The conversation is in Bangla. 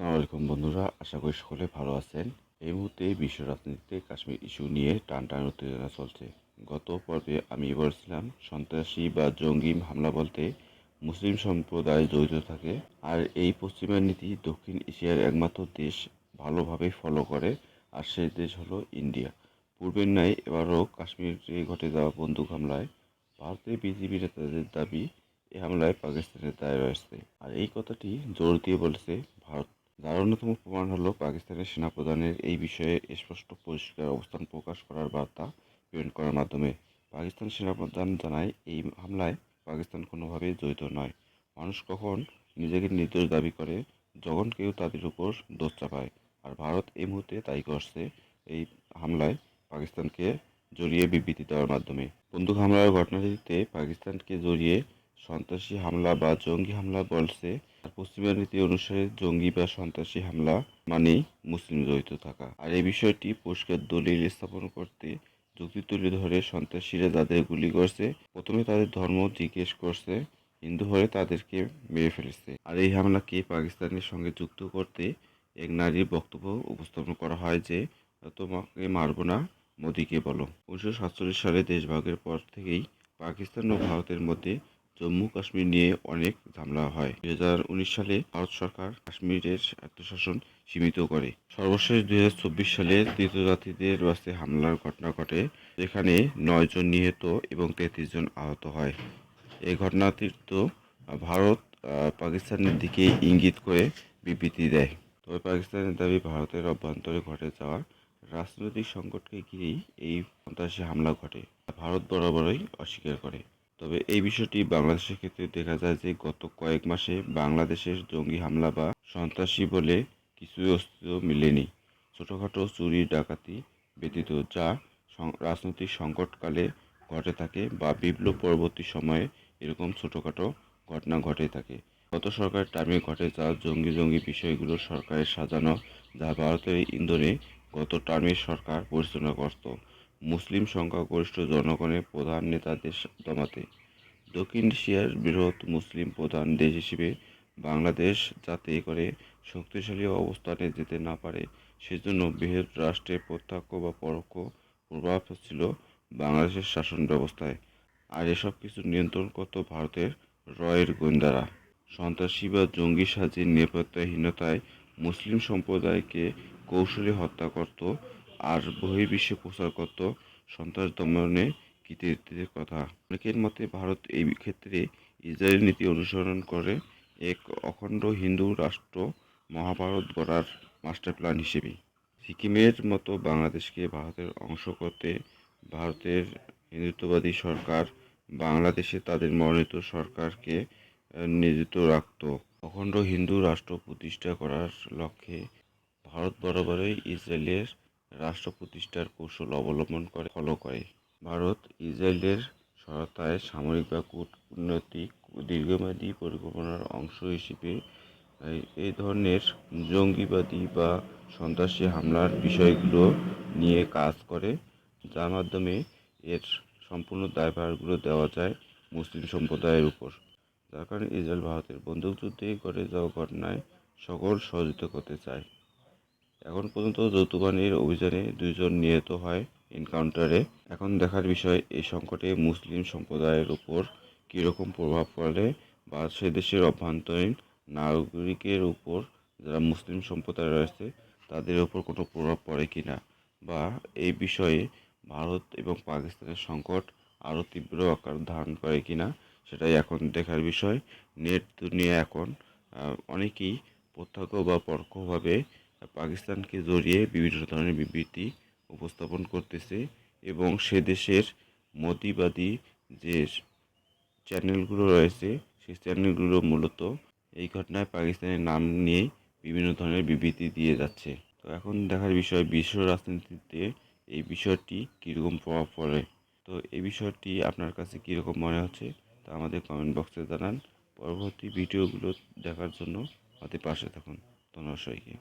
আসসালামু আলাইকুম বন্ধুরা, আশা করি সকলে ভালো আছেন। এই মুহূর্তে বিশ্ব রাজনীতিতে কাশ্মীর ইস্যু নিয়ে টান টান উত্তেজনা চলছে। গত পর্বে আমি বলেছিলাম, সন্ত্রাসী বা জঙ্গি হামলা বলতে মুসলিম সম্প্রদায় জড়িত থাকে। আর এই পশ্চিমা নীতি দক্ষিণ এশিয়ার একমাত্র দেশ ভালোভাবে ফলো করে, আর সেই দেশ হলো ইন্ডিয়া। পূর্বের ন্যায় এবারও কাশ্মীরে ঘটে যাওয়া বন্দুক হামলায় ভারতের বিজেপি নেতাদের দাবি এই হামলায় পাকিস্তানের দায় রয়েছে। আর এই কথাটি জোর দিয়ে বলেছে যার অন্যতম প্রমাণ হলো পাকিস্তানের সেনাপ্রধানের এই বিষয়ে স্পষ্ট পরিষ্কার অবস্থান প্রকাশ করার বার্তা প্রেরণ করার মাধ্যমে। পাকিস্তান সেনাপ্রধান জানায়, এই হামলায় পাকিস্তান কোনোভাবেই জড়িত নয়। মানুষ কখন নিজেকে নির্দোষ দাবি করে, যখন কেউ তাদের উপর দোষ চাপায়। আর ভারত এই মুহূর্তে তাই করছে এই হামলায় পাকিস্তানকে জড়িয়ে বিবৃতি দেওয়ার মাধ্যমে। বন্দুক হামলার ঘটনাটিতে পাকিস্তানকে জড়িয়ে সন্ত্রাসী হামলা বা জঙ্গি হামলা বলছে পশ্চিমা নীতি অনুসারে জঙ্গি বা সন্ত্রাসী হামলা মানেই মুসলিম জড়িত থাকা। আর এই বিষয়টি পরিষ্কার দলিল স্থাপন করতে যুক্তি তুলে ধরে সন্ত্রাসীরা যাদের গুলি করছে, প্রথমে তাদের ধর্ম জিজ্ঞেস করছে, হিন্দু হয়ে তাদেরকে মেরে ফেলেছে। আর এই হামলাকে পাকিস্তানের সঙ্গে যুক্ত করতে এক নারীর বক্তব্য উপস্থাপন করা হয় যে, তোমাকে মারবো না, মোদিকে বলো। উনিশশো সাতচল্লিশ সালে দেশভাগের পর থেকেই পাকিস্তান ও ভারতের মধ্যে জম্মু কাশ্মীর নিয়ে অনেক ঝামেলা হয়। দুই হাজার উনিশ সালে ভারত সরকার কাশ্মীরের স্বায়ত্তশাসন সীমিত করে। সর্বশেষ দুই হাজার চব্বিশ সালে তীর্থযাত্রীদের বাসে হামলার ঘটনা ঘটে, যেখানে নয় জন নিহত এবং তেত্রিশ জন আহত হয়। এই ঘটনাটির তো ভারত পাকিস্তানের দিকে ইঙ্গিত করে বিবৃতি দেয়। তবে পাকিস্তানের দাবি, ভারতের অভ্যন্তরে ঘটে যাওয়া রাজনৈতিক সংকটকে ঘিরেই এই সন্ত্রাসী হামলা ঘটে ভারত বরাবরই অস্বীকার করে। তবে এই বিষয়টি বাংলাদেশের ক্ষেত্রে দেখা যায় যে গত কয়েক মাসে বাংলাদেশের জঙ্গি হামলা বা সন্ত্রাসী বলে কিছুই অস্তিত্ব মিলেনি। ছোটোখাটো চুরি, ডাকাতি ব্যতীত যা রাজনৈতিক সংকটকালে ঘটে থাকে বা বিপ্লব পরবর্তী সময়ে এরকম ছোটোখাটো ঘটনা ঘটে থাকে। গত সরকারের টার্মে ঘটে যা জঙ্গি জঙ্গি বিষয়গুলো সরকারের সাজানো যা ভারতের ইন্ধনে গত টার্মের সরকার পরিচালনা করত। মুসলিম সংখ্যাগরিষ্ঠ জনগণের প্রধান নেতাদের দমাতে দক্ষিণ এশিয়ার বৃহৎ মুসলিম প্রধান দেশ হিসেবে বাংলাদেশ যাতে করে শক্তিশালী অবস্থানে যেতে না পারে, সেজন্য বৃহৎ রাষ্ট্রের প্রত্যক্ষ বা পরোক্ষ প্রভাব ছিল বাংলাদেশের শাসন ব্যবস্থায়। আর এসব কিছু নিয়ন্ত্রণ করত ভারতের রয়ের গোয়েন্দারা। সন্ত্রাসী বা জঙ্গি সাজির নিরাপত্তাহীনতায় মুসলিম সম্প্রদায়কে কৌশলে হত্যা করত আর বহির্বিশ্বে প্রচার সন্ত্রাস দমনে কৃতিত্বের কথা। অনেকের মতে ভারত এই ক্ষেত্রে ইসরায়েল নীতি অনুসরণ করে এক অখণ্ড হিন্দু রাষ্ট্র মহাভারত গড়ার মাস্টার প্ল্যান হিসেবে। সিকিমের মতো বাংলাদেশকে ভারতের অংশ করতে ভারতের হিন্দুত্ববাদী সরকার বাংলাদেশে তাদের মনোনীত সরকারকে নিয়োজিত রাখত। অখণ্ড হিন্দু রাষ্ট্র প্রতিষ্ঠা করার লক্ষ্যে ভারত বরাবরই ইসরায়েলের রাষ্ট্র প্রতিষ্ঠার কৌশল অবলম্বন করে, ফলো করে। ভারত ইসরায়েলের সহায়তায় সামরিক বা কূটনৈতিক দীর্ঘমেয়াদী পরিকল্পনার অংশ হিসেবে এই- ধরনের জঙ্গিবাদী বা সন্ত্রাসী হামলার বিষয়গুলো নিয়ে কাজ করে, যার মাধ্যমে এর সম্পূর্ণ দায়ভারগুলো দেওয়া যায় মুসলিম সম্প্রদায়ের উপর। যার কারণে ইসরায়েল ভারতের বন্দুকযুদ্ধে ঘটে যাওয়া ঘটনায় সকল সহযোগিতা করতে চায়। এখন পর্যন্ত যৌথ বাহিনীর অভিযানে দুইজন নিহত হয় এনকাউন্টারে। এখন দেখার বিষয়, এই সংকটে মুসলিম সম্প্রদায়ের উপর কীরকম প্রভাব পড়ে বা সে দেশের অভ্যন্তরীণ নাগরিকের উপর যারা মুসলিম সম্প্রদায় রয়েছে, তাদের উপর কোনো প্রভাব পড়ে কি না? বা এই বিষয়ে ভারত এবং পাকিস্তানের সংকট আরও তীব্র আকার ধারণ করে কি না, সেটাই এখন দেখার বিষয়। নেট দুনিয়া এখন অনেকেই প্রত্যক্ষ বা পরোক্ষভাবে পাকিস্তানকে জড়িয়ে বিভিন্ন ধরনের বিবৃতি উপস্থাপন করতেছে এবং সে দেশের মতিবাদী যে চ্যানেলগুলো রয়েছে, সেই চ্যানেলগুলো মূলত এই ঘটনায় পাকিস্তানের নাম নিয়ে বিভিন্ন ধরনের বিবৃতি দিয়ে যাচ্ছে। তো এখন দেখার বিষয়, বিশ্ব রাজনীতিতে এই বিষয়টি কীরকম প্রভাব পড়ে? তো এই বিষয়টি আপনার কাছে কীরকম মনে হচ্ছে তা আমাদের কমেন্ট বক্সে জানান। পরবর্তী ভিডিওগুলো দেখার জন্য আমাদের পাশে থাকুন। ধন্যবাদ সবাইকে।